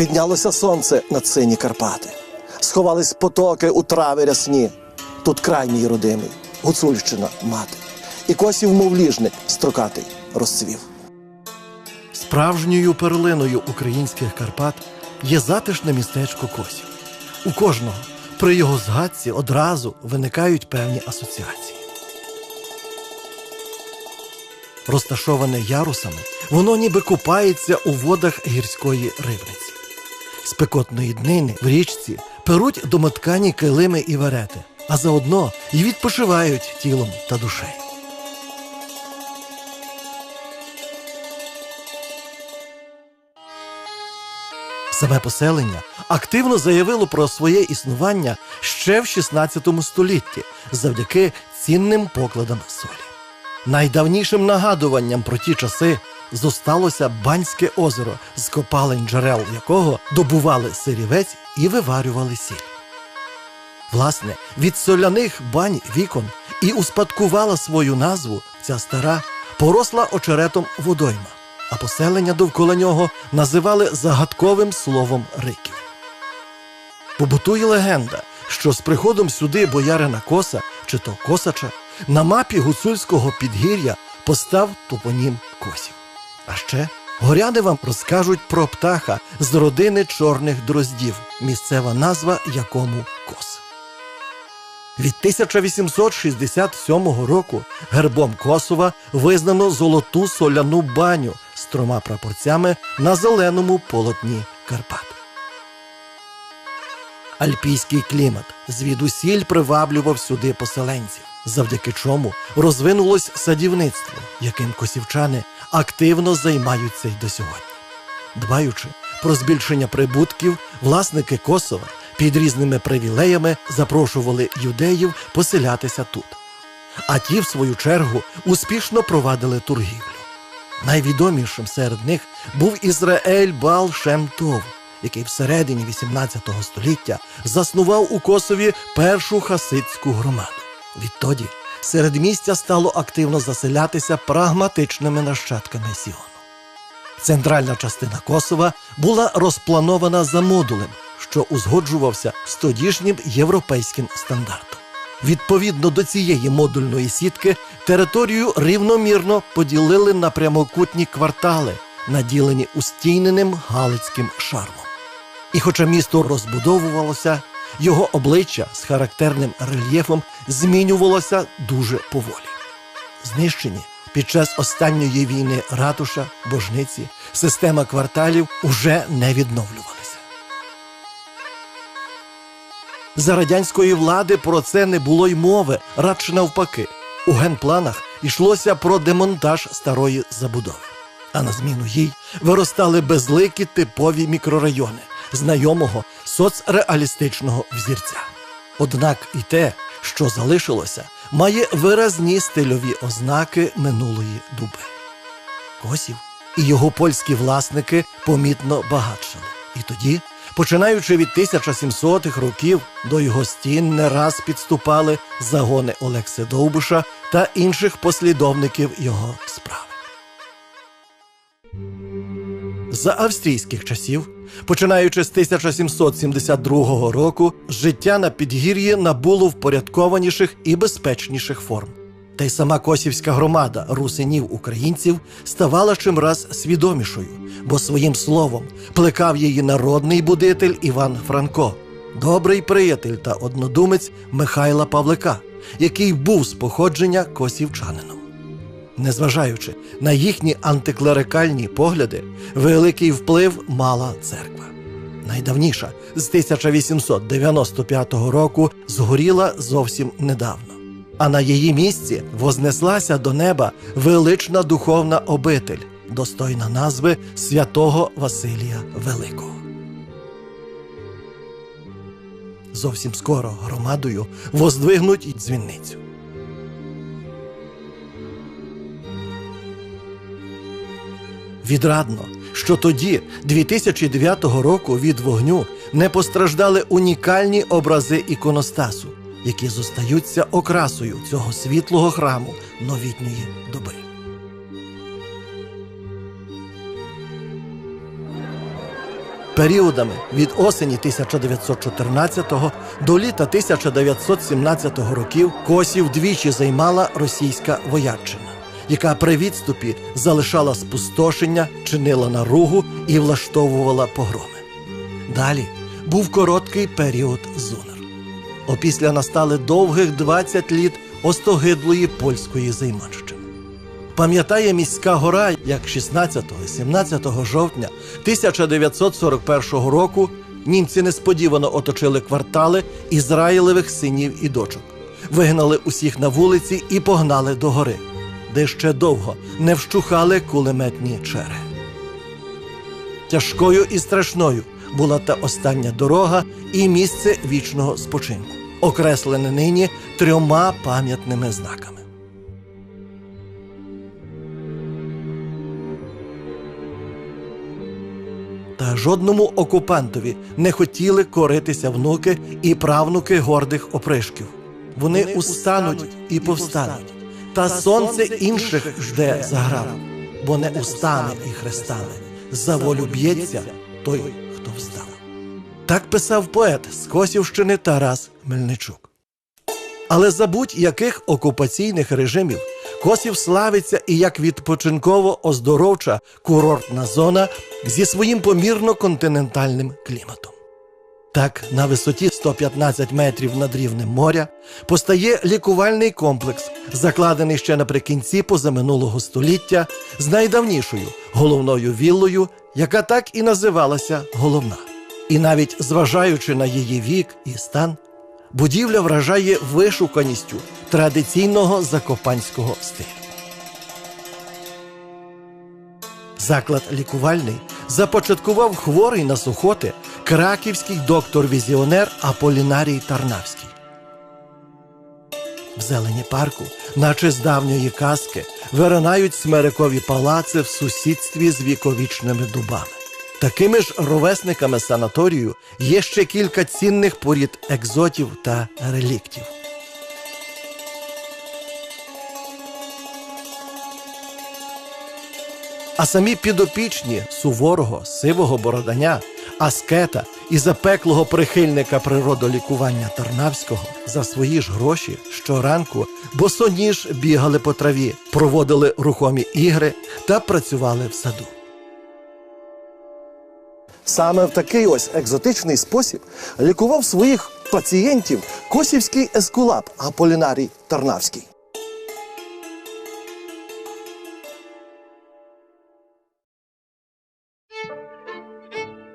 Піднялося сонце над сині Карпати, сховались потоки у трави рясні. Тут край мій родимий, Гуцульщина мати, і косів, мов ліжник, строкатий розцвів. Справжньою перлиною українських Карпат є затишне містечко Косів. У кожного при його згадці одразу виникають певні асоціації. Розташоване ярусами, воно ніби купається у водах гірської рибниці. Спекотної днини в річці перуть домоткані килими і верети, а заодно й відпочивають тілом та душею. Саме поселення активно заявило про своє існування ще в 16 столітті завдяки цінним покладам солі. Найдавнішим нагадуванням про ті часи зосталося Банське озеро, з копалень джерел якого добували сирівець і виварювали сіль. Власне, від соляних бань вікон і успадкувала свою назву ця стара, поросла очеретом водойма, а поселення довкола нього називали загадковим словом риків. Побутує легенда, що з приходом сюди боярина Коса чи то Косача на мапі гуцульського підгір'я постав топонім Косів. А ще горяни вам розкажуть про птаха з родини чорних дроздів, місцева назва якому Кос. Від 1867 року гербом Косова визнано золоту соляну баню з трьома прапорцями на зеленому полотні Карпат. Альпійський клімат звідусіль приваблював сюди поселенців, завдяки чому розвинулось садівництво, яким косівчани активно займаються й до сьогодні. Дбаючи про збільшення прибутків, власники Косова під різними привілеями запрошували юдеїв поселятися тут. А ті, в свою чергу, успішно провадили торгівлю. Найвідомішим серед них був Ізраїль Бал Шем Тов, який всередині 18 століття заснував у Косові першу хасидську громаду. Відтоді середмістя стало активно заселятися прагматичними нащадками Сіону. Центральна частина Косова була розпланована за модулем, що узгоджувався з тодішнім європейським стандартом. Відповідно до цієї модульної сітки територію рівномірно поділили на прямокутні квартали, наділені устійненим галицьким шармом. І хоча місто розбудовувалося, його обличчя з характерним рельєфом змінювалося дуже поволі. Знищені під час останньої війни ратуша, божниці, система кварталів уже не відновлювалися. За радянської влади про це не було й мови, радше навпаки. У генпланах йшлося про демонтаж старої забудови. А на зміну їй виростали безликі типові мікрорайони знайомого соцреалістичного взірця. Однак і те, що залишилося, має виразні стильові ознаки минулої дуби. Косів і його польські власники помітно багатшали. І тоді, починаючи від 1700-х років, до його стін не раз підступали загони Олекси Довбуша та інших послідовників його справи. За австрійських часів, починаючи з 1772 року, життя на підгір'ї набуло впорядкованіших і безпечніших форм. Та й сама косівська громада русинів українців ставала чимраз свідомішою, бо своїм словом плекав її народний будитель Іван Франко, добрий приятель та однодумець Михайла Павлика, який був з походження косівчанином. Незважаючи на їхні антиклерикальні погляди, великий вплив мала церква. Найдавніша з 1895 року згоріла зовсім недавно. А на її місці вознеслася до неба велична духовна обитель, достойна назви святого Василія Великого. Зовсім скоро громадою воздвигнуть і дзвіницю. Відрадно, що тоді, 2009 року, від вогню не постраждали унікальні образи іконостасу, які зостаються окрасою цього світлого храму новітньої доби. Періодами від осені 1914 до літа 1917 років Косів двічі займала російська вояччина, яка при відступі залишала спустошення, чинила наругу і влаштовувала погроми. Далі був короткий період зунер. Опісля настали довгих 20 літ остогидлої польської займанщини. Пам'ятає міська гора, як 16-17 жовтня 1941 року німці несподівано оточили квартали ізраїлевих синів і дочок, вигнали усіх на вулиці і погнали до гори, де ще довго не вщухали кулеметні черги. Тяжкою і страшною була та остання дорога і місце вічного спочинку, окреслене нині трьома пам'ятними знаками. Та жодному окупантові не хотіли коритися внуки і правнуки гордих опришків. Вони устануть і повстануть, та сонце інших жде заграв, бо не устане і хрестане. За волю б'ється той, хто встав. Так писав поет з Косівщини Тарас Мельничук. Але за будь-яких окупаційних режимів Косів славиться і як відпочинково-оздоровча курортна зона зі своїм помірно континентальним кліматом. Так, на висоті 115 метрів над рівнем моря постає лікувальний комплекс, закладений ще наприкінці позаминулого століття з найдавнішою головною віллою, яка так і називалася головна. І навіть зважаючи на її вік і стан, будівля вражає вишуканістю традиційного закопанського стилю. Заклад лікувальний започаткував хворий на сухоти краківський доктор-візіонер Аполінарій Тарнавський. В зелені парку, наче з давньої казки, виринають смерикові палаци в сусідстві з віковічними дубами. Такими ж ровесниками санаторію є ще кілька цінних порід екзотів та реліктів. А самі підопічні суворого, сивого бороданя, аскета і запеклого прихильника природолікування Тарнавського за свої ж гроші щоранку босоніж бігали по траві, проводили рухомі ігри та працювали в саду. Саме в такий ось екзотичний спосіб лікував своїх пацієнтів косівський ескулап Аполінарій Тарнавський.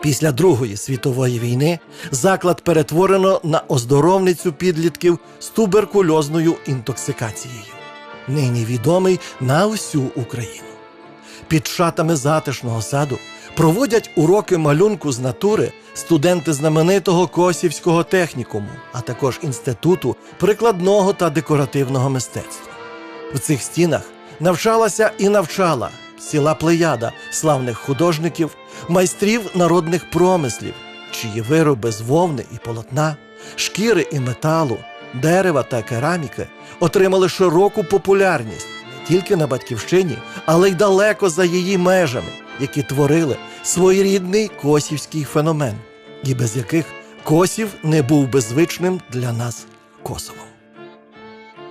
Після Другої світової війни заклад перетворено на оздоровницю підлітків з туберкульозною інтоксикацією. Нині відомий на усю Україну. Під шатами затишного саду проводять уроки малюнку з натури студенти знаменитого Косівського технікуму, а також інституту прикладного та декоративного мистецтва. В цих стінах навчалася і навчала ціла плеяда славних художників, майстрів народних промислів, чиї вироби з вовни і полотна, шкіри і металу, дерева та кераміки отримали широку популярність не тільки на батьківщині, але й далеко за її межами, які творили своєрідний косівський феномен, і без яких Косів не був би звичним для нас Косовом.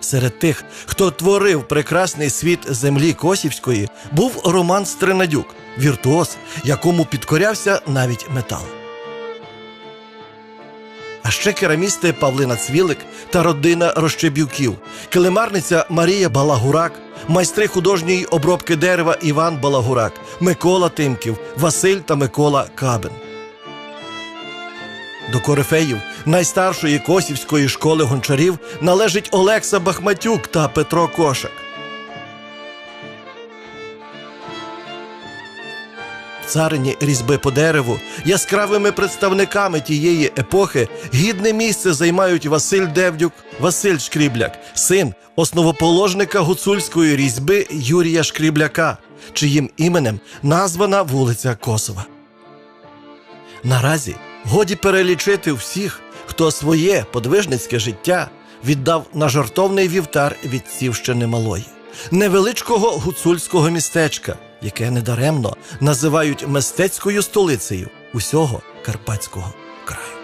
Серед тих, хто творив прекрасний світ землі Косівської, був Роман Стринадюк, віртуоз, якому підкорявся навіть метал. А ще керамісти Павлина Цвілик та родина Рощебюків, килимарниця Марія Балагурак, майстри художньої обробки дерева Іван Балагурак, Микола Тимків, Василь та Микола Кабин. До корифеїв найстаршої косівської школи гончарів належить Олекса Бахматюк та Петро Кошак. В царині різьби по дереву яскравими представниками тієї епохи гідне місце займають Василь Девдюк, Василь Шкрібляк, син основоположника гуцульської різьби Юрія Шкрібляка, чиїм іменем названа вулиця Косова. Наразі годі перелічити всіх, хто своє подвижницьке життя віддав на жартовний вівтар від Сівщини Малої, невеличкого гуцульського містечка, яке недаремно називають мистецькою столицею усього Карпатського краю.